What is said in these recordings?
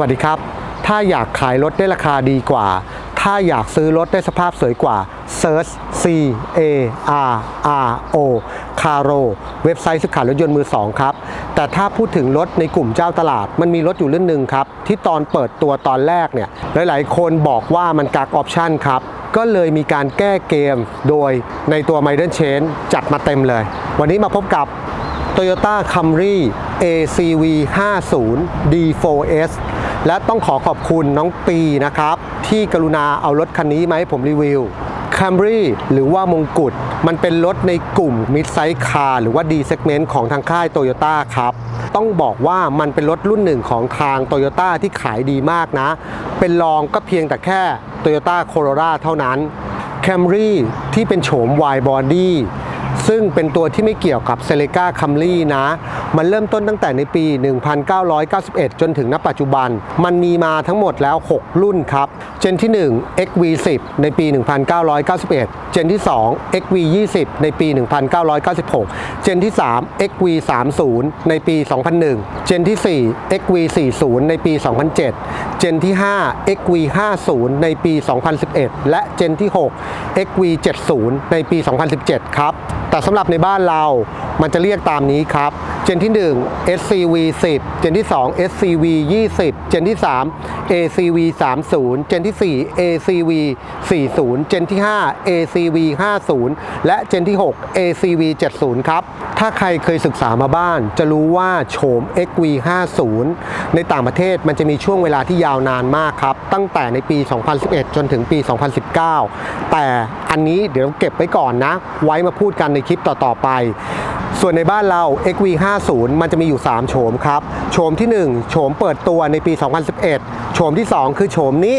วัสดีครับ ถ้าอยากขายรถได้ราคาดีกว่า ถ้าอยากซื้อรถได้สภาพสวยกว่า Search C A R R O Caro เว็บไซต์ซื้อขายรถยนต์มือ2ครับ แต่ถ้าพูดถึงรถในกลุ่มเจ้าตลาด มันมีรถอยู่เรื่องหนึ่งครับ ที่ตอนเปิดตัวตอนแรกเนี่ย หลาย ๆ คนบอกว่ามันกักออปชันครับ ก็เลยมีการแก้เกมโดยในตัว m i d e n Chain จัดมาเต็มเลย วันนี้มาพบกับ Toyota Camry ACV 50 D4S และต้องขอขอบคุณน้องปีนะครับ ที่กรุณาเอารถคันนี้มาให้ผมรีวิว Camry หรือว่ามงกุฎมันเป็นรถในกลุ่ม Mid Size Car หรือว่า D Segment ของทางค่าย Toyota ครับ ต้องบอกว่ามันเป็นรถรุ่นหนึ่งของทาง Toyota ที่ขายดีมากนะ เป็นรองก็เพียงแต่แค่ Toyota Corolla เท่านั้น Camry ที่เป็นโฉม Wide Body ซึ่งเป็นตัวที่ไม่เกี่ยวกับ c e l e c a Camry นะ มันเริ่มต้นตั้งแต่ในปี 1991 จนถึงณปัจจุบัน มันมีมาทั้งหมดแล้ว 6 รุ่นครับ เจนที่ 1 XV10 ในปี 1991 เจนที่ 2 XV20 ในปี 1996 เจนที่ 3 XV30 ในปี 2001 เจนที่ 4 XV40 ในปี 2007 เจนที่ 5 XV50 ในปี 2011 และเจนที่ 6 XV70 ในปี 2017 ครับแต่สำหรับในบ้านเรามันจะเรียกตามนี้ครับ เจนที่ 1 SCV 10 เจนที่ 2 SCV 20 เจนที่ 3 ACV 30 เจนที่ 4 ACV 40 เจนที่ 5 ACV 50 และเจนที่ 6 ACV 70 ครับ ถ้าใครเคยศึกษามาบ้านจะรู้ว่าโฉม XV 50ในต่างประเทศมันจะมีช่วงเวลาที่ยาวนานมากครับ ตั้งแต่ในปี 2011 จนถึงปี 2019 แต่อันนี้เดี๋ยวเก็บไว้ก่อนนะ ไว้มาพูดกันในคลิปต่อๆไป ส่วนในบ้านเรา XV50 มันจะมีอยู่ 3 โฉมครับ โฉมที่ 1 โฉมเปิดตัวในปี 2011 โฉมที่ 2 คือโฉมนี้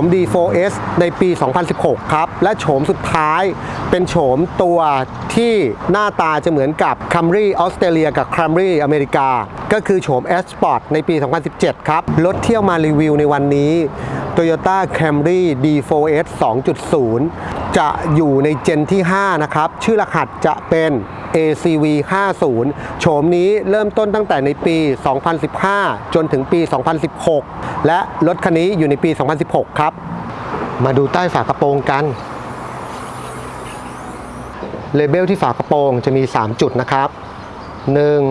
ม D4S ในปี 2016 ครับ และโฉมสุดท้ายเป็นโฉมตัวที่หน้าตาจะเหมือนกับ Camry ออสเตรเลียกับ Camry อเมริกา ก็คือโฉม S Sport ในปี 2017 ครับ รถเที่ยวมารีวิวในวันนี้ Toyota Camry D4S 2.0 จะอยู่ในเจนที่ 5 นะครับ ชื่อรหัสจะเป็น ACV 50 โฉมนี้เริ่มต้นตั้งแต่ในปี 2015 จนถึงปี 2016 และรถคันนี้อยู่ในปี 2016ครับ มาดูใต้ฝากระโปรงกัน เลเบลที่ฝากระโปรงจะมี 3 จุดนะครับ 1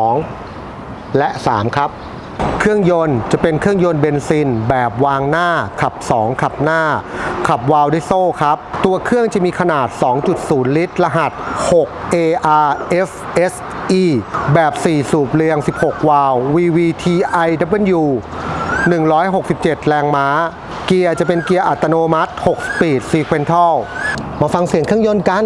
2 และ 3 ครับ เครื่องยนต์จะเป็นเครื่องยนต์เบนซิน แบบวางหน้าขับ 2 ขับหน้า ขับวาล์วด้วยโซ่ครับ ตัวเครื่องจะมีขนาด 2.0 ลิตร รหัส 6 ARFSE แบบ 4 สูบเรียง 16 วาล์ว VVTiW 167 แรงม้า เกียร์จะเป็นเกียร์อัตโนมัติ 6 สปีดซีเควนทัลมาฟังเสียงเครื่องยนต์กัน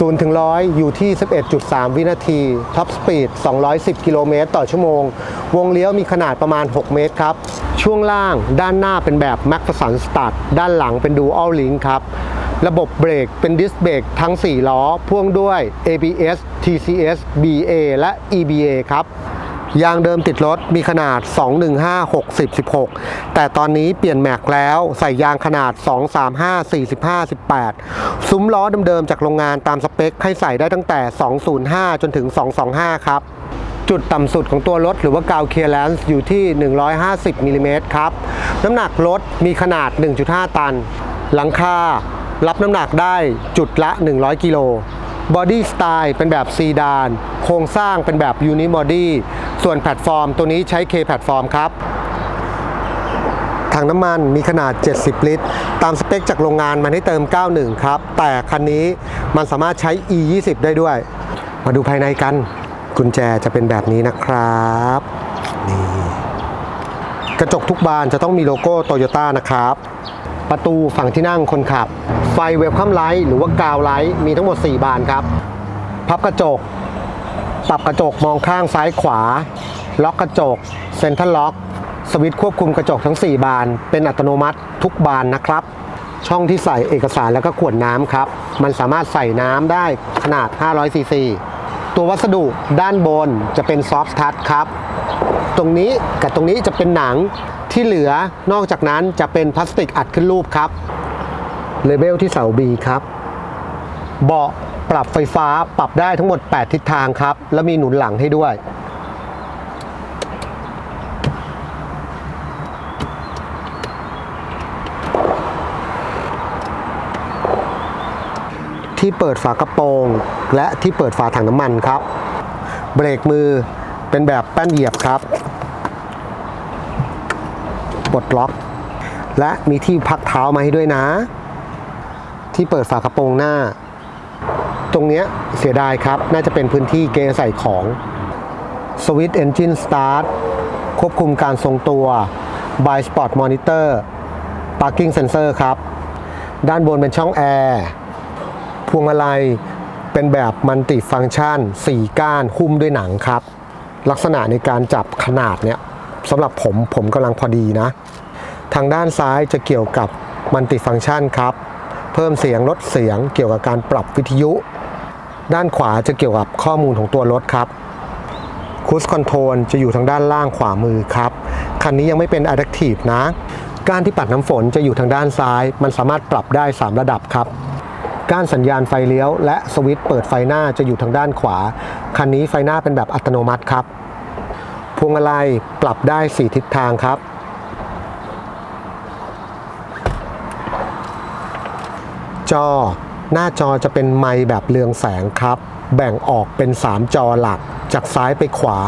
ศูนย์ถึงร้อยอยู่ที่ 11.3 วินาทีท็อปสปีด 210 กิโลเมตรต่อชั่วโมง วงเลี้ยวมีขนาดประมาณ 6 เมตรครับ ช่วงล่างด้านหน้าเป็นแบบ m a c p h e r s o n Start ด้านหลังเป็นดูอัลลิงครับ ระบบเบรกเป็นดิสเบรกทั้ง 4 ล้อ พ่วงด้วย ABS TCS BA และ EBA ครับ ยางเดิมติดรถมีขนาด 215 60 16 แต่ตอนนี้เปลี่ยนแม็กแล้วใส่ยางขนาด 235 45 18 ซุ้มล้อเดิมๆจากโรงงานตามสเปคให้ใส่ได้ตั้งแต่ 205 จนถึง 225 ครับ จุดต่ำสุดของตัวรถหรือว่ากาวเคลียร์แลนซ์อยู่ที่ 150มิลลิเมตรครับ น้ำหนักรถมีขนาด 1.5 ตัน หลังคารับน้ำหนักได้จุดละ 100 กิโล บอดี้สไตล์เป็นแบบซีดาน โครงสร้างเป็นแบบยูนิบอดี้ส่วนแพลตฟอร์มตัวนี้ใช้ K แพลตฟอร์มครับถังน้ำมันมีขนาด 70 ลิตร ตามสเปคจากโรงงานมันให้เติม 91 ครับ แต่คันนี้มันสามารถใช้ E 20ได้ด้วย มาดูภายในกัน กุญแจจะเป็นแบบนี้นะครับนี่กระจกทุกบานจะต้องมีโลโก้โตโยต้านะครับ ประตูฝั่งที่นั่งคนขับ ไฟเวลคัมไลท์หรือว่ากาวไลท์มีทั้งหมด 4 บานครับ พับกระจก ปรับกระจกมองข้างซ้ายขวา ล็อกกระจก เซ็นทรัลล็อก สวิตช์ควบคุมกระจกทั้ง 4 บาน เป็นอัตโนมัติทุกบานนะครับ ช่องที่ใส่เอกสารแล้วก็ขวดน้ำครับ มันสามารถใส่น้ำได้ขนาด 500ซีซีตัววัสดุด้านบนจะเป็นซอฟต์ทัชครับ ตรงนี้กับตรงนี้จะเป็นหนัง ที่เหลือนอกจากนั้นจะเป็นพลาสติกอัดขึ้นรูปครับเลเวลที่เสา B ครับ เบาะปรับไฟฟ้าปรับได้ทั้งหมด 8 ทิศทางครับ แล้วมีหนุนหลังให้ด้วย ที่เปิดฝากระโปรง และที่เปิดฝาถังน้ำมันครับ เบรกมือเป็นแบบแป้นเหยียบครับ ปลดล็อก และมีที่พักเท้ามาให้ด้วยนะ ที่เปิดฝากระโปรงหน้า ตรงเนี้ยเสียดายครับ น่าจะเป็นพื้นที่เกใส่ของสวิตช์เอนจินสตาร์ทควบคุมการทรงตัว by Spot Monitor Parking Sensor ครับ ด้านบนเป็นช่องแอร์พวงมาลัยเป็นแบบมัลติฟัง c t ชัน 4 ก้านหุ้มด้วยหนังครับ ลักษณะในการจับขนาดเนี่ย สำหรับผมผมกำลังพอดีนะ ทางด้านซ้ายจะเกี่ยวกับมัลติฟัง c t ชันครับ เพิ่มเสียงลดเสียงเกี่ยวกับการปรับวิทยุ ด้านขวาจะเกี่ยวกับข้อมูลของตัวรถครับคูสคอนโทรลจะอยู่ทางด้านล่างขวามือครับ คันนี้ยังไม่เป็น Adaptive นะ การที่ปัดน้ำฝนจะอยู่ทางด้านซ้าย มันสามารถปรับได้ 3 ระดับครับก้านสัญญาณไฟเลี้ยว และสวิตช์เปิดไฟหน้าจะอยู่ทางด้านขวา คันนี้ไฟหน้าเป็นแบบอัตโนมัติครับ พวงมาลัยปรับได้ 4 ทิศทางครับ จอหน้าจอจะเป็นไมค์แบบเรืองแสงครับ แบ่งออกเป็น 3 จอหลัก จากซ้ายไปขวา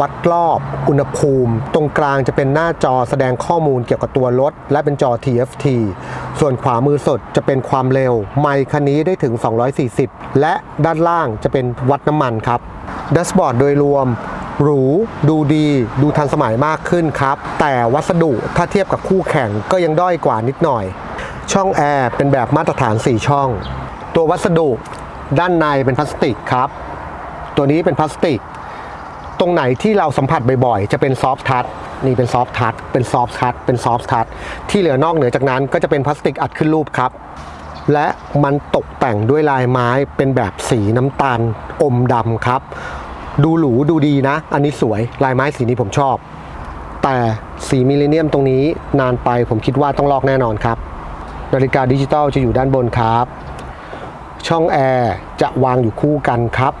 วัดรอบ อุณหภูมิ ตรงกลางจะเป็นหน้าจอแสดงข้อมูลเกี่ยวกับตัวรถ และเป็นจอ TFT ส่วนขวามือสดจะเป็นความเร็ว ไมค์คันนี้ได้ถึง 240 และด้านล่างจะเป็นวัดน้ำมันครับดัชบอร์ดโดยรวม หรู ดูดี ดูทันสมัยมากขึ้นครับ แต่วัสดุถ้าเทียบกับคู่แข่งก็ยังด้อยกว่านิดหน่อย ช่องแอร์เป็นแบบมาตรฐาน 4 ช่อง ตัววัสดุด้านในเป็นพลาสติกครับ ตัวนี้เป็นพลาสติก ตรงไหนที่เราสัมผัสบ่อยๆ จะเป็นซอฟท์ทัชนี่เป็นซอฟท์ทัชเป็นซอฟท์ทัชเป็นซอฟท์ทัชที่เหลือนอกเหนือจากนั้นก็จะเป็นพลาสติกอัดขึ้นรูปครับและมันตกแต่งด้วยลายไม้เป็นแบบสีน้ำตาลอมดำครับ ดูหรูดูดีนะ อันนี้สวยลายไม้สีนี้ผมชอบ แต่สีมิลเลนเนียมตรงนี้นานไปผมคิดว่าต้องลอกแน่นอนครับนาฬิกาดิจิตอลจะอยู่ด้านบนครับ ช่องแอร์จะวางอยู่คู่กันครับ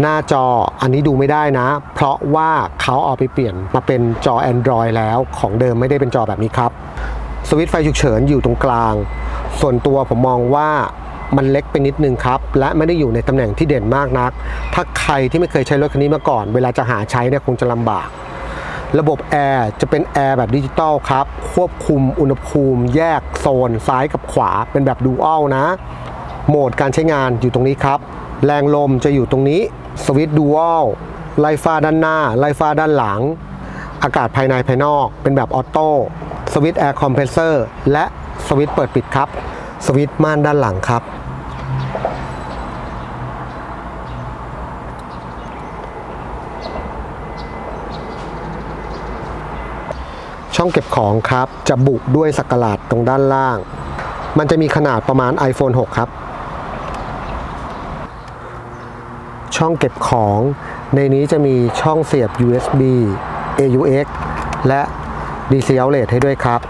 หน้าจออันนี้ดูไม่ได้นะ เพราะว่าเขาเอาไปเปลี่ยนมาเป็นจอ Android แล้วของเดิมไม่ได้เป็นจอแบบนี้ครับสวิตช์ไฟฉุกเฉินอยู่ตรงกลาง ส่วนตัวผมมองว่า มันเล็กไปนิดนึงครับ และไม่ได้อยู่ในตำแหน่งที่เด่นมากนัก ถ้าใครที่ไม่เคยใช้รถคันนี้มาก่อน เวลาจะหาใช้เนี่ยคงจะลำบาก ระบบแอร์จะเป็นแอร์แบบดิจิตอลครับ ควบคุมอุณหภูมิ แยกโซน ซ้ายกับขวาเป็นแบบดูอัลนะ โหมดการใช้งานอยู่ตรงนี้ครับ แรงลมจะอยู่ตรงนี้สวิตช์ดูอัลไล่ฟ้าด้านหน้า ไล่ฟ้าด้านหลัง อากาศภายในภายนอก เป็นแบบออโต้สวิตช์แอร์คอมเพรสเซอร์และสวิตช์เปิดปิดครับ สวิตช์ม่านด้านหลังครับ ช่องเก็บของครับจะบุด้วยสักหลาดตรงด้านล่าง มันจะมีขนาดประมาณ iPhone 6 ครับ ช่องเก็บของในนี้จะมีช่องเสียบ USB AUX และ DC outlet ให้ด้วยครับ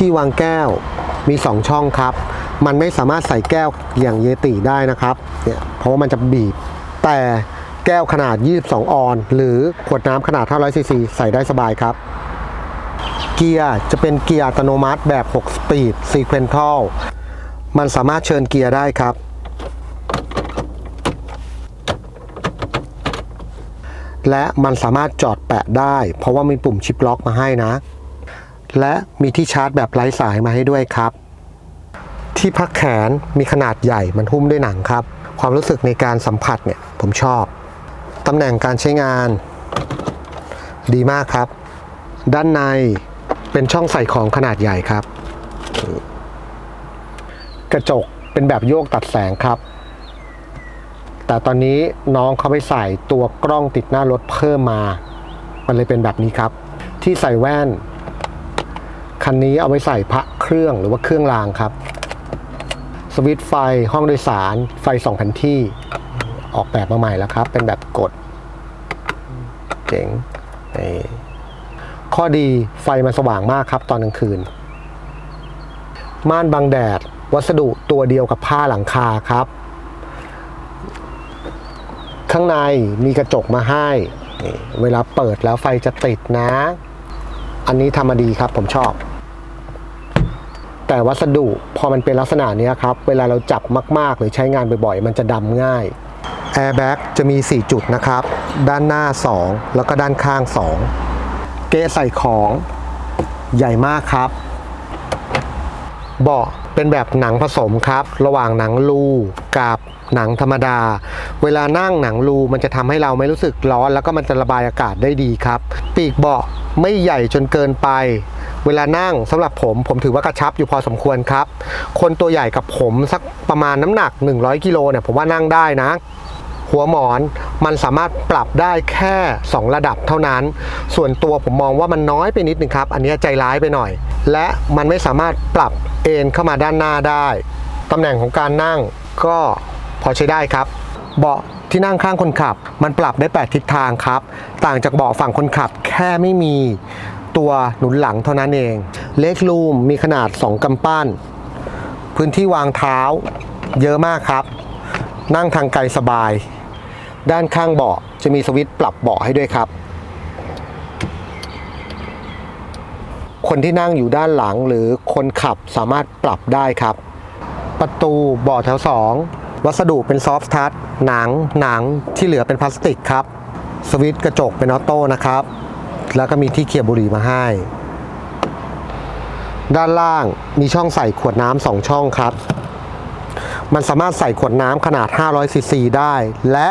ที่วางแก้วมี 2 ช่องครับ มันไม่สามารถใส่แก้วอย่างเยติได้นะครับเนี่ยเพราะว่ามันจะบีบ แต่แก้วขนาด 22 ออน หรือขวดน้ำขนาด 500ซีซีใส่ได้สบายครับ เกียร์จะเป็นเกียร์อัตโนมัติแบบ 6 สปีด sequential มันสามารถเชิญเกียร์ได้ครับ และมันสามารถจอดแปะได้ เพราะว่ามีปุ่มชิปล็อกมาให้นะ และมีที่ชาร์จแบบไร้สายมาให้ด้วยครับ ที่พักแขนมีขนาดใหญ่มันหุ้มด้วยหนังครับ ความรู้สึกในการสัมผัสเนี่ยผมชอบตำแหน่งการใช้งาน ดีมากครับ ด้านในเป็นช่องใส่ของขนาดใหญ่ครับ กระจกเป็นแบบโยกตัดแสงครับ แต่ตอนนี้น้องเขาไปใส่ตัวกล้องติดหน้ารถเพิ่มมา มันเลยเป็นแบบนี้ครับ ที่ใส่แว่น คันนี้เอาไว้ใส่พระเครื่องหรือว่าเครื่องรางครับ สวิตช์ไฟห้องโดยสาร ไฟสองแผ่นที่ออกแบบมาใหม่แล้วครับ เป็นแบบกด เจ๋งข้อดีไฟมันสว่างมากครับตอนกลางคืน ม่านบังแดด วัสดุตัวเดียวกับผ้าหลังคาครับ ข้างในมีกระจกมาให้ เวลาเปิดแล้วไฟจะติดนะ อันนี้ทำมาดีครับผมชอบ แต่วัสดุพอมันเป็นลักษณะเนี้ยครับ เวลาเราจับมาก ๆ หรือใช้งานบ่อย ๆ มันจะดำง่าย Airbag จะมี 4 จุดนะครับ ด้านหน้า 2 แล้วก็ด้านข้าง 2 เกะใส่ของใหญ่มากครับ เบาะเป็นแบบหนังผสมครับ ระหว่างหนังรูกับหนังธรรมดา เวลานั่งหนังรูมันจะทำให้เราไม่รู้สึกร้อน แล้วก็มันจะระบายอากาศได้ดีครับ ปีกเบาะไม่ใหญ่จนเกินไป เวลานั่งสำหรับผมผมถือว่ากระชับอยู่พอสมควรครับ คนตัวใหญ่กับผมสักประมาณน้ำหนัก 100กิโลเนี่ยผมว่านั่งได้นะหัวหมอนมันสามารถปรับได้แค่ 2 ระดับเท่านั้น ส่วนตัวผมมองว่ามันน้อยไปนิดนึงครับ อันนี้ใจร้ายไปหน่อย และมันไม่สามารถปรับเอนเข้ามาด้านหน้าได้ ตำแหน่งของการนั่งก็พอใช้ได้ครับ เบาะที่นั่งข้างคนขับ มันปรับได้ 8 ทิศทางครับ ต่างจากเบาะฝั่งคนขับแค่ไม่มี ตัวหนุนหลังเท่านั้นเอง เล็กรูมมีขนาด 2กำปั้น พื้นที่วางเท้าเยอะมากครับ นั่งทางไกลสบาย ด้านข้างเบาะจะมีสวิตช์ปรับเบาะให้ด้วยครับ คนที่นั่งอยู่ด้านหลังหรือคนขับสามารถปรับได้ครับ ประตูเบาะแถว 2 วัสดุเป็นซอฟต์ทัชหนังหนังที่เหลือเป็นพลาสติกครับ สวิตช์กระจกเป็นออโต้นะครับ แล้วก็มีที่เคียบบุหรี่มาให้ ด้านล่างมีช่องใส่ขวดน้ำสองช่องครับ มันสามารถใส่ขวดน้ำขนาด 500ซีซีได้ และ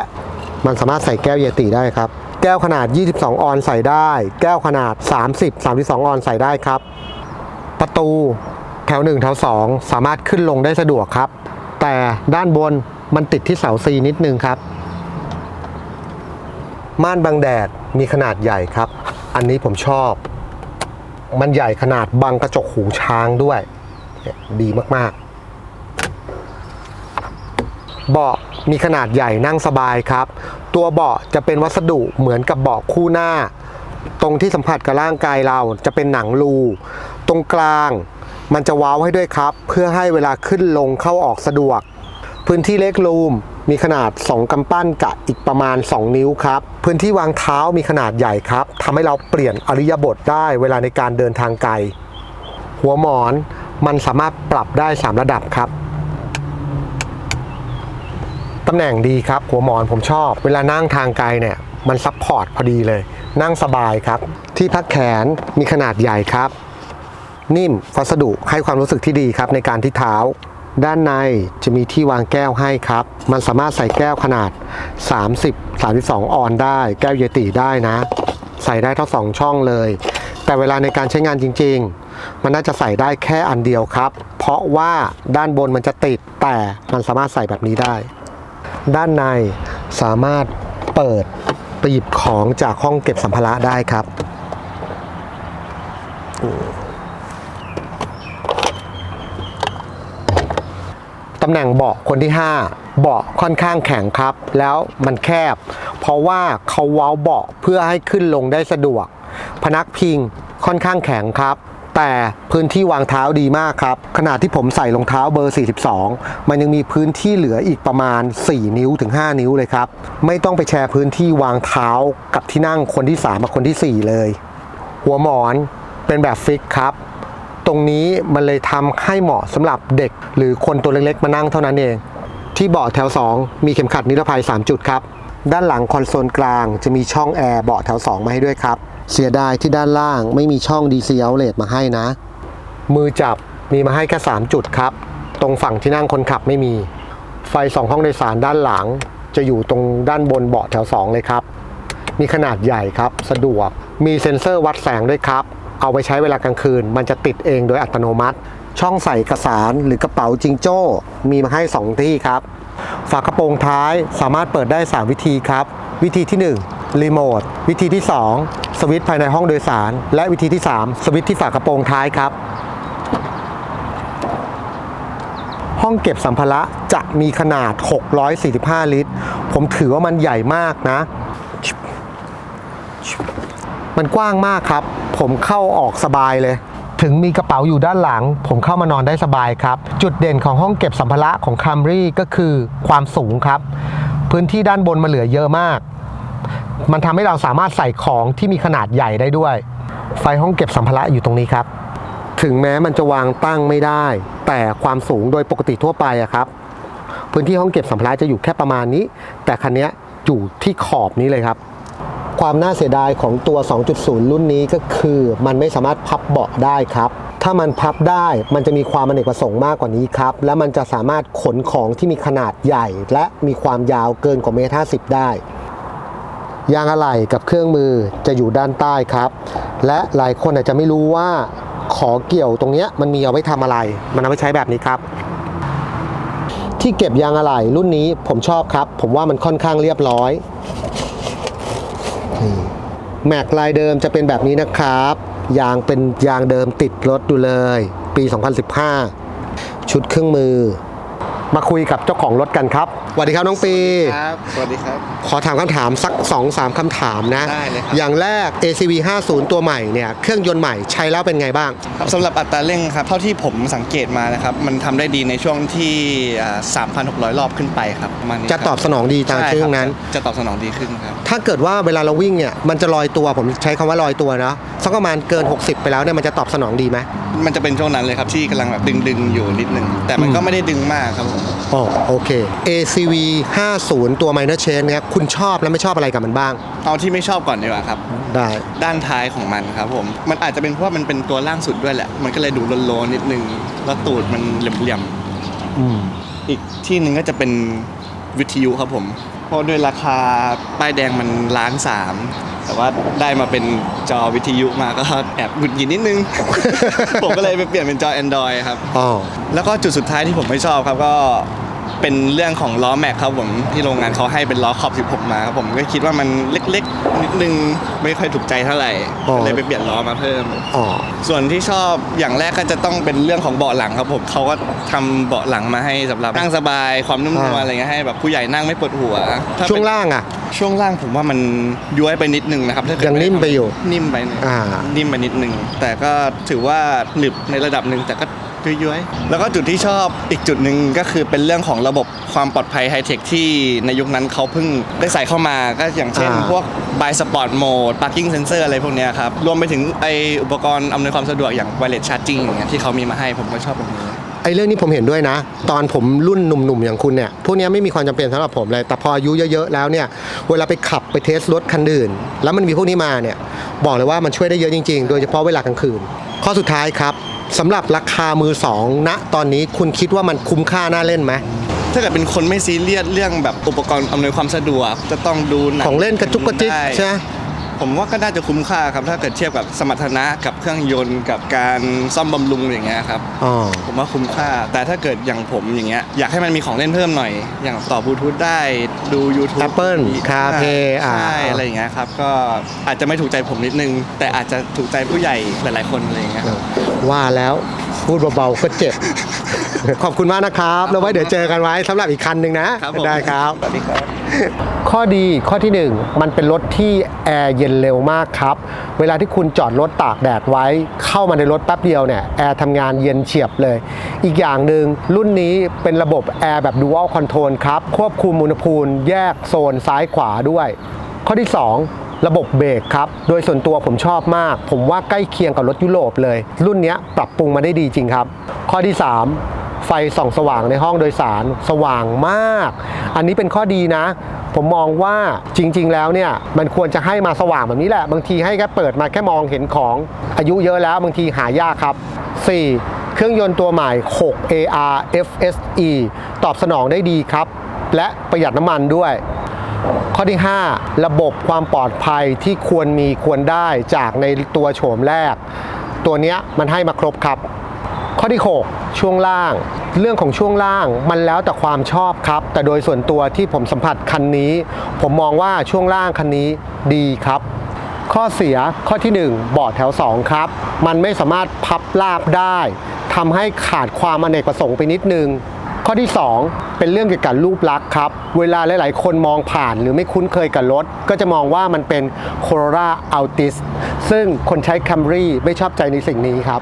มันสามารถใส่แก้วเยติได้ครับ แก้วขนาด 22 ออนใส่ได้ แก้วขนาด 30 32 ออนใส่ได้ครับ ประตูแถว 1 แถว 2 สามารถขึ้นลงได้สะดวกครับ แต่ด้านบนมันติดที่เสาซีนิดนึงครับ ม่านบังแดดมีขนาดใหญ่ครับ อันนี้ผมชอบ มันใหญ่ขนาดบังกระจกหูช้างด้วยเนี่ยดีมากๆ เบาะมีขนาดใหญ่นั่งสบายครับ ตัวเบาะจะเป็นวัสดุเหมือนกับเบาะคู่หน้า ตรงที่สัมผัสกับร่างกายเราจะเป็นหนังรู ตรงกลาง มันจะว้าวให้ด้วยครับ เพื่อให้เวลาขึ้นลงเข้าออกสะดวก พื้นที่เล็กรูม มีขนาด 2กำปั้นกับอีกประมาณ 2 นิ้วครับ พื้นที่วางเท้ามีขนาดใหญ่ครับทำให้เราเปลี่ยนอริยบทได้เวลาในการเดินทางไกล หัวหมอนมันสามารถปรับได้ 3 ระดับครับตำแหน่งดีครับหัวหมอนผมชอบ เวลานั่งทางไกลเนี่ยมันซับพอร์ตพอดีเลย นั่งสบายครับ ที่พักแขนมีขนาดใหญ่ครับ นิ่มวัสดุให้ความรู้สึกที่ดีครับในการที่เท้า ด้านในจะมีที่วางแก้วให้ครับ มันสามารถใส่แก้วขนาด 30 32 ออนได้ แก้วเยติได้นะ ใส่ได้ทั้งสองช่องเลย แต่เวลาในการใช้งานจริง ๆ มันน่าจะใส่ได้แค่อันเดียวครับ เพราะว่าด้านบนมันจะติดแต่มันสามารถใส่แบบนี้ได้ ด้านในสามารถเปิดไปหยิบของจากห้องเก็บสัมภาระได้ครับำแหน่งเบาะคนที่ 5 เบาะค่อนข้างแข็งครับ แล้วมันแคบ เพราะว่าเขาเว้าเบาะเพื่อให้ขึ้นลงได้สะดวก พนักพิงค่อนข้างแข็งครับ แต่พื้นที่วางเท้าดีมากครับ ขนาดที่ผมใส่รองเท้าเบอร์ 42 มันยังมีพื้นที่เหลืออีกประมาณ 4 นิ้วถึง 5 นิ้วเลยครับ ไม่ต้องไปแชร์พื้นที่วางเท้ากับที่นั่งคนที่3กับคนทีสี่4 เลย หัวหมอนเป็นแบบฟิกครับ ตรงนี้มันเลยทำให้เหมาะสำหรับเด็ก หรือคนตัวเล็กๆ มานั่งเท่านั้นเอง ที่เบาะแถว 2 มีเข็มขัดนิรภัย 3 จุดครับด้านหลังคอนโซลกลางจะมีช่องแอร์เบาะแถว 2 มาให้ด้วยครับ เสียดายที่ด้านล่างไม่มีช่อง DC outlet มาให้นะ มือจับมีมาให้แค่ 3 จุดครับ ตรงฝั่งที่นั่งคนขับไม่มี ไฟสองห้องโดยสารด้านหลัง จะอยู่ตรงด้านบนเบาะแถว 2 เลยครับ มีขนาดใหญ่ครับ สะดวก มีเซ็นเซอร์วัดแสงด้วยครับ เอาไปใช้เวลากลางคืน มันจะติดเองโดยอัตโนมัติ ช่องใส่เอกสารหรือกระเป๋าจิงโจ้ มีมาให้ 2 ที่ครับ ฝากระโปรงท้ายสามารถเปิดได้ 3 วิธีครับ วิธีที่ 1 รีโมท วิธีที่ 2 สวิตช์ภายในห้องโดยสาร และวิธีที่ 3 สวิตช์ที่ฝากระโปรงท้ายครับห้องเก็บสัมภาระจะมีขนาด 645 ลิตร ผมถือว่ามันใหญ่มากนะ มันกว้างมากครับ ผมเข้าออกสบายเลย ถึงมีกระเป๋าอยู่ด้านหลัง ผมเข้ามานอนได้สบายครับ จุดเด่นของห้องเก็บสัมภาระของ Camry ก็คือความสูงครับ พื้นที่ด้านบนมันเหลือเยอะมาก มันทำให้เราสามารถใส่ของที่มีขนาดใหญ่ได้ด้วย ไฟห้องเก็บสัมภาระอยู่ตรงนี้ครับ ถึงแม้มันจะวางตั้งไม่ได้ แต่ความสูงโดยปกติทั่วไปอะครับ พื้นที่ห้องเก็บสัมภาระจะอยู่แค่ประมาณนี้ แต่คันนี้อยู่ที่ขอบนี้เลยครับ ความน่าเสียดายของตัว 2.0 รุ่นนี้ก็คือ มันไม่สามารถพับเบาะได้ครับถ้ามันพับได้มันจะมีความอเนกประสงค์มากกว่านี้ครับ และมันจะสามารถขนของที่มีขนาดใหญ่ และมีความยาวเกินกว่าเมตรห้าสิบได้ยางอะไหล่กับเครื่องมือจะอยู่ด้านใต้ครับ และหลายคนอาจจะไม่รู้ว่าขอเกี่ยวตรงนี้มันมีเอาไว้ทำอะไร มันเอาไว้ใช้แบบนี้ครับ ที่เก็บยางอะไหล่รุ่นนี้ผมชอบครับ ผมว่ามันค่อนข้างเรียบร้อย แม็กลายเดิมจะเป็นแบบนี้นะครับ ยางเป็นยางเดิมติดรถดูเลย ปี 2015 ชุดเครื่องมือ มาคุยกับเจ้าของรถกันครับสวัสดีครับน้องปี ครับ สวัสดีครับ ขอถามคำถามสัก 2-3คำถามนะ ได้เลยครับ อย่างแรก ACV 50 ตัวใหม่เนี่ยเครื่องยนต์ใหม่ใช้แล้วเป็นไงบ้าง ครับสำหรับอัตราเร่งครับ เท่าที่ผมสังเกตมานะครับ มันทำได้ดีในช่วงที่อ่า3,600 รอบขึ้นไปครับประมาณนี้จะตอบสนองดีตามใชื่อนั้น จะจะตอบสนองดีขึ้นครับ ถ้าเกิดว่าเวลาเราวิ่งเนี่ยมันจะลอยตัวผมใช้คำว่าลอยตัวนะสักประมาณเกิน 60 ไปแล้วเนี่ยมันจะตอบสนองดีไหม มันจะเป็นช่วงนั้นเลยครับที่กำลังแบบดึงๆอยู่นิดนึง แต่มันก็ไม่ได้ดึงมากครับผม อ๋อโอเค ACV 50 ตัว minor change เนี่ยคุณชอบและไม่ชอบอะไรกับมันบ้าง เอาที่ไม่ชอบก่อนดีกว่าครับ ได้ ด้านท้ายของมันครับผม มันอาจจะเป็นเพราะว่ามันเป็นตัวล่างสุดด้วยแหละ มันก็เลยดูโลนๆนิดนึง แล้วตูดมันเหลี่ยมๆอืมอีกที่หนึ่งก็จะเป็นวิทยุครับผม เพราะด้วยราคาป้ายแดงมันล้านสาม แต่ว่าได้มาเป็นจอวิทยุมาก็แอบหงุดหงิดนิดนึง ผมก็เลยไปเปลี่ยนเป็นจอ Android ครับ อ๋อ แล้วก็จุดสุดท้ายที่ผมไม่ชอบครับก็ เป็นเรื่องของล้อแม็กครับผมที่โรงงานเขาให้เป็นล้อขอบ 16 มาครับผมก็คิดว่ามันเล็กๆนิดนึงไม่ค่อยถูกใจเท่าไหร่อ๋อก็เลยไปเปลี่ยนล้อมาเพิ่ม อ๋อ ส่วนที่ชอบอย่างแรกก็จะต้องเป็นเรื่องของเบาะหลังครับผมเขาก็ทำเบาะหลังมาให้สำหรับนั่งสบายความนุ่มนวลอ่า อะไรเงี้ยให้แบบผู้ใหญ่นั่งไม่ปวดหัวถ้าเป็นช่วงล่างอะ ช่วงล่างผมว่ามันย้วยไปนิดนึงนะครับถ้าเกิดยังนิ่มไปอยู่นิ่มไปหนึ่งอ่า นิ่มไปนิดนึงแต่ก็ถือว่าหนึบในระดับหนึ่งแต่ก็ ย้วยๆแล้วก็จุดที่ชอบอีกจุดหนึ่งก็คือเป็นเรื่องของระบบความปลอดภัยไฮเทคที่ในยุคนั้นเขาเพิ่งได้ใส่เข้ามาก็อย่างเช่น อ่า พวก by sport mode parking sensor อะไรพวกเนี้ยครับ รวมไปถึงไออุปกรณ์อำนวยความสะดวกอย่าง wireless charging อย่างเงี้ยที่เขามีมาให้ผมก็ชอบตรงนี้ ไอ้เรื่องนี้ผมเห็นด้วยนะ ตอนผมรุ่นหนุ่มๆ อย่างคุณเนี่ย พวกเนี้ยไม่มีความจำเป็นสำหรับผมเลย แต่พออายุเยอะๆ แล้วเนี่ย เวลาไปขับไปเทสรถคันอื่น แล้วมันมีพวกนี้มาเนี่ย บอกเลยว่ามันช่วยได้เยอะจริงๆ โดยเฉพาะเวลากลางคืน ข้อสุดท้ายครับ สำหรับราคามือสองณตอนนี้คุณคิดว่ามันคุ้มค่าน่าเล่นไหมถ้าเกิดเป็นคนไม่ซีเรียสเรื่องแบบอุปกรณ์อำนวยความสะดวก จะต้องดูหนัของเล่นกระจุกกระจิกได้ ใช่ไหม ผมว่าก็น่าจะคุ้มค่าครับถ้าเกิดเทียบกับสมรรถนะกับเครื่องยนต์กับการซ่อมบำรุงอย่างเงี้ยครับอ๋อผมว่าคุ้มค่า แต่ถ้าเกิดอย่างผมอย่างเงี้ยอยากให้มันมีของเล่นเพิ่มหน่อย อย่างต่อบลูทูธได้ดู YouTube Apple CarPlay อ่าใช่อะไรอย่างเงี้ยครับก็อาจจะไม่ถูกใจผมนิดนึง แต่อาจจะถูกใจผู้ใหญ่หลาย ๆ คนอะไรอย่างเงี้ยว่าแล้วพูดเบาๆก็เจ็บขอบคุณมากนะครับแล้วไว้เดี๋ยวเจอกันไว้สำหรับอีกคันหนึ่งนะ ครับผมได้ครับ สวัสดีครับ ข้อดีข้อที่ 1 มันเป็นรถที่แอร์เย็นเร็วมากครับ เวลาที่คุณจอดรถตากแดดไว้ เข้ามาในรถแป๊บเดียวเนี่ยแอร์ทำงานเย็นเฉียบเลย อีกอย่างหนึ่งรุ่นนี้เป็นระบบแอร์แบบ Dual Control ครับ ควบคุมอุณหภูมิแยกโซนซ้ายขวาด้วย ข้อที่ 2 ระบบเบรกครับ โดยส่วนตัวผมชอบมาก ผมว่าใกล้เคียงกับรถยุโรปเลย รุ่นนี้ปรับปรุงมาได้ดีจริงครับ ข้อที่ 3 ไฟส่องสว่างในห้องโดยสารสว่างมาก อันนี้เป็นข้อดีนะ ผมมองว่าจริง ๆ แล้วเนี่ยมันควรจะให้มาสว่างแบบนี้แหละ บางทีให้แค่เปิดมาแค่มองเห็นของอายุเยอะแล้วบางทีหายากครับ 4. เครื่องยนต์ตัวใหม่ 6 AR FSE ตอบสนองได้ดีครับ และประหยัดน้ำมันด้วย ข้อที่ 5 ระบบความปลอดภัยที่ควรมีควรได้จากในตัวโฉมแรก ตัวนี้มันให้มาครบครับ ข้อที่ 6 ช่วงล่าง เรื่องของช่วงล่างมันแล้วแต่ความชอบครับ แต่โดยส่วนตัวที่ผมสัมผัสคันนี้ ผมมองว่าช่วงล่างคันนี้ดีครับข้อเสียข้อที่1เบาะแถว 2 ครับ มันไม่สามารถพับลาบได้ทำให้ขาดความอเนกประสงค์ไปนิดนึง ข้อที่ 2 เป็นเรื่องเกี่ยวกับรูปลักษณ์ครับ เวลาหลาย ๆ คนมองผ่านหรือไม่คุ้นเคยกับรถ ก็จะมองว่ามันเป็น Corolla Altis ซึ่งคนใช้ Camry ไม่ชอบใจในสิ่งนี้ครับ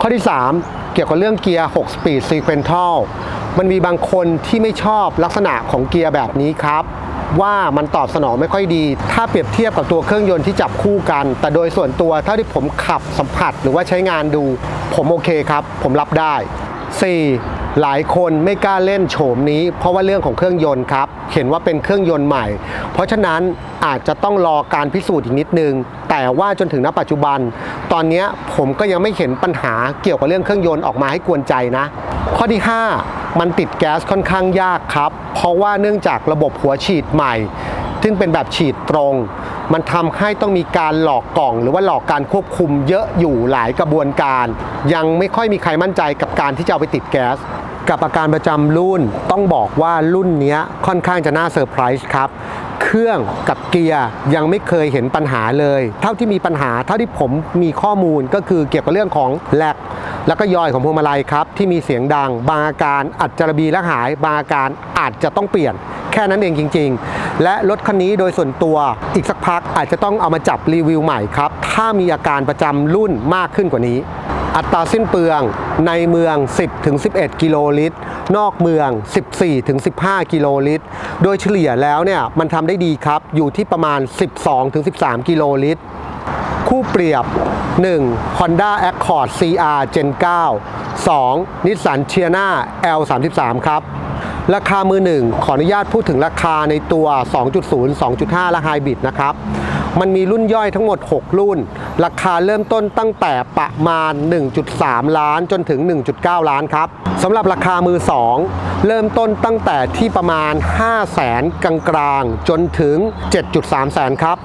ข้อที่ 3 เกี่ยวกับเรื่องเกียร์ 6 Speed Sequential มันมีบางคนที่ไม่ชอบลักษณะของเกียร์แบบนี้ครับ ว่ามันตอบสนองไม่ค่อยดี ถ้าเปรียบเทียบกับตัวเครื่องยนต์ที่จับคู่กัน แต่โดยส่วนตัวเท่าที่ผมขับสัมผัสหรือว่าใช้งานดู ผมโอเคครับ ผมรับได้ 4. หลายคนไม่กล้าเล่นโฉมนี้ เพราะว่าเรื่องของเครื่องยนต์ครับ เห็นว่าเป็นเครื่องยนต์ใหม่ เพราะฉะนั้นอาจจะต้องรอการพิสูจน์อีกนิดนึง แต่ว่าจนถึงณปัจจุบัน ตอนนี้ผมก็ยังไม่เห็นปัญหาเกี่ยวกับเรื่องเครื่องยนต์ออกมาให้กวนใจนะ ข้อที่ 5 มันติดแก๊สค่อนข้างยากครับ เพราะว่าเนื่องจากระบบหัวฉีดใหม่ ซึ่งเป็นแบบฉีดตรง มันทำให้ต้องมีการหลอกกล่อง หรือว่าหลอกการควบคุมเยอะอยู่หลายกระบวนการ ยังไม่ค่อยมีใครมั่นใจกับการที่จะเอาไปติดแก๊ส กับอาการประจำรุ่นต้องบอกว่ารุ่นนี้ค่อนข้างจะน่าเซอร์ไพรส์ครับ เครื่องกับเกียร์ยังไม่เคยเห็นปัญหาเลย เท่าที่มีปัญหาเท่าที่ผมมีข้อมูลก็คือเกี่ยวกับเรื่องของแลกแล้วก็ยอยของพวงมาลัยครับ ที่มีเสียงดัง บางอาการอาจจระบีและหาย บางอาการอาจจะต้องเปลี่ยน แค่นั้นเองจริง ๆ และรถคันนี้โดยส่วนตัวอีกสักพักอาจจะต้องเอามาจับรีวิวใหม่ครับถ้ามีอาการประจำรุ่นมากขึ้นกว่านี้ อัตราสิ้นเปลืองในเมือง 10-11 กิโลลิตร นอกเมือง 14-15 กิโลลิตร โดยเฉลี่ยแล้วเนี่ยมันทำได้ดีครับ อยู่ที่ประมาณ 12-13 กิโลลิตร คู่เปรียบ 1. Honda Accord CR Gen 9 2. Nissan Tiana L33 ครับ ราคามือหนึ่งขออนุญาตพูดถึงราคาในตัว 2.0 2.5 และไฮบริดนะครับ มันมีรุ่นย่อยทั้งหมด 6 รุ่น ราคาเริ่มต้นตั้งแต่ประมาณ 1.3 ล้านจนถึง 1.9 ล้านครับสำหรับราคามือ 2 เริ่มต้นตั้งแต่ที่ประมาณ5แสนกลางๆ จนถึง 7.3 แสนครับ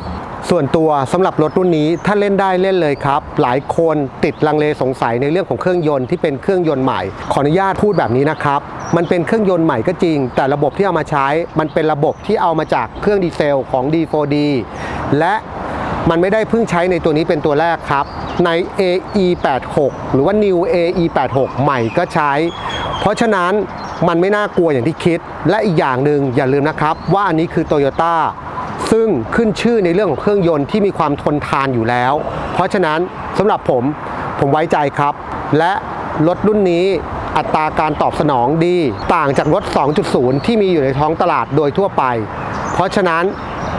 ส่วนตัวสำหรับรถรุ่นนี้ถ้าเล่นได้เล่นเลยครับ หลายคนติดลังเลสงสัยในเรื่องของเครื่องยนต์ที่เป็นเครื่องยนต์ใหม่ ขออนุญาตพูดแบบนี้นะครับ มันเป็นเครื่องยนต์ใหม่ก็จริง แต่ระบบที่เอามาใช้ มันเป็นระบบที่เอามาจากเครื่องดีเซลของ D4D และมันไม่ได้เพิ่งใช้ในตัวนี้เป็นตัวแรกครับ ใน AE86 หรือว่า New AE86 ใหม่ก็ใช้ เพราะฉะนั้นมันไม่น่ากลัวอย่างที่คิด และอีกอย่างหนึ่งอย่าลืมนะครับ ว่าอันนี้คือ Toyota ซึ่งขึ้นชื่อในเรื่องของเครื่องยนต์ที่มีความทนทานอยู่แล้ว เพราะฉะนั้นสำหรับผมผมไว้ใจครับ และรถรุ่นนี้อัตราการตอบสนองดี ต่างจากรถ 2.0 ที่มีอยู่ในท้องตลาดโดยทั่วไป เพราะฉะนั้น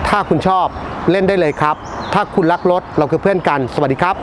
ถ้าคุณชอบเล่นได้เลยครับ ถ้าคุณรักรถเราคือเพื่อนกัน สวัสดีครับ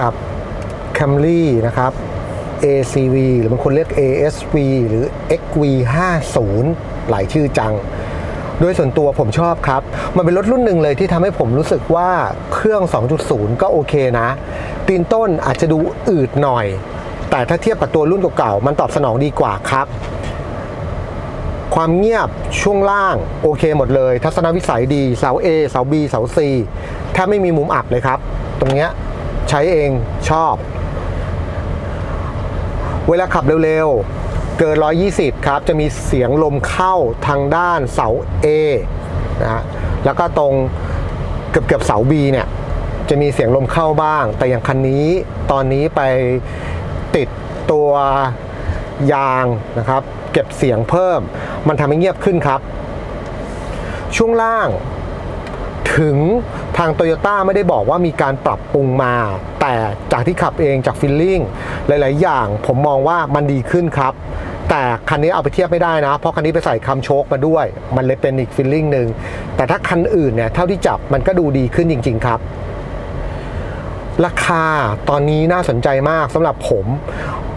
กับ Camry นะครับ ACV หรือบางคนเรียก ASV หรือ XV50 หลายชื่อจัง โดยส่วนตัวผมชอบครับ มันเป็นรถรุ่นหนึ่งเลยที่ทำให้ผมรู้สึกว่าเครื่อง 2.0 ก็โอเคนะ ตีนต้นอาจจะดูอืดหน่อย แต่ถ้าเทียบกับตัวรุ่นเก่าๆ มันตอบสนองดีกว่าครับ ความเงียบช่วงล่างโอเคหมดเลย ทัศนวิสัยดี เสา A เสา B เสา C แทบไม่มีมุมอับเลยครับ ตรงเนี้ยใช้เองชอบ เวลาขับเร็วๆ เกิน 120 ครับ จะมีเสียงลมเข้าทางด้านเสา A นะฮะแล้วก็ตรงเกือบเกือบๆเสา B เนี่ย จะมีเสียงลมเข้าบ้าง แต่อย่างคันนี้ตอนนี้ไปติดตัวยางนะครับ เก็บเสียงเพิ่ม มันทำให้เงียบขึ้นครับ ช่วงล่าง ถึงทางโตโยต้าไม่ได้บอกว่ามีการปรับปรุงมา แต่จากที่ขับเองจากฟิลลิ่งหลาย ๆ อย่างผมมองว่ามันดีขึ้นครับ แต่คันนี้เอาไปเทียบไม่ได้นะ เพราะคันนี้ไปใส่คำโชคมาด้วย มันเลยเป็นอีกฟีลลิ่งหนึ่งแต่ถ้าคันอื่นเนี่ยเท่าที่จับมันก็ดูดีขึ้นจริง ๆ ครับราคาตอนนี้น่าสนใจมากสำหรับผม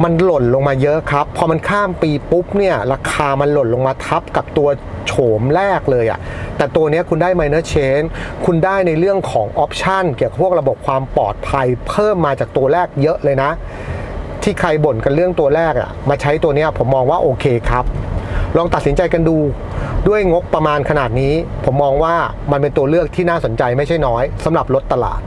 มันหล่นลงมาเยอะครับ พอมันข้ามปีปุ๊บเนี่ย ราคามันหล่นลงมาทับกับตัว โฉมแรกเลยอะ่ะแต่ตัวนี้คุณได้ minor change คุณได้ในเรื่องของออปชันเกี่ยวกับพวกระบบความปลอดภัยเพิ่มมาจากตัวแรกเยอะเลยนะ ที่ใครบ่นกันเรื่องตัวแรกอะ่ะมาใช้ตัวนี้ผมมองว่าโอเคครับ ลองตัดสินใจกันดูด้วยงบประมาณขนาดนี้ ผมมองว่ามันเป็นตัวเลือกที่น่าสนใจไม่ใช่น้อยสำหรับรถตลาด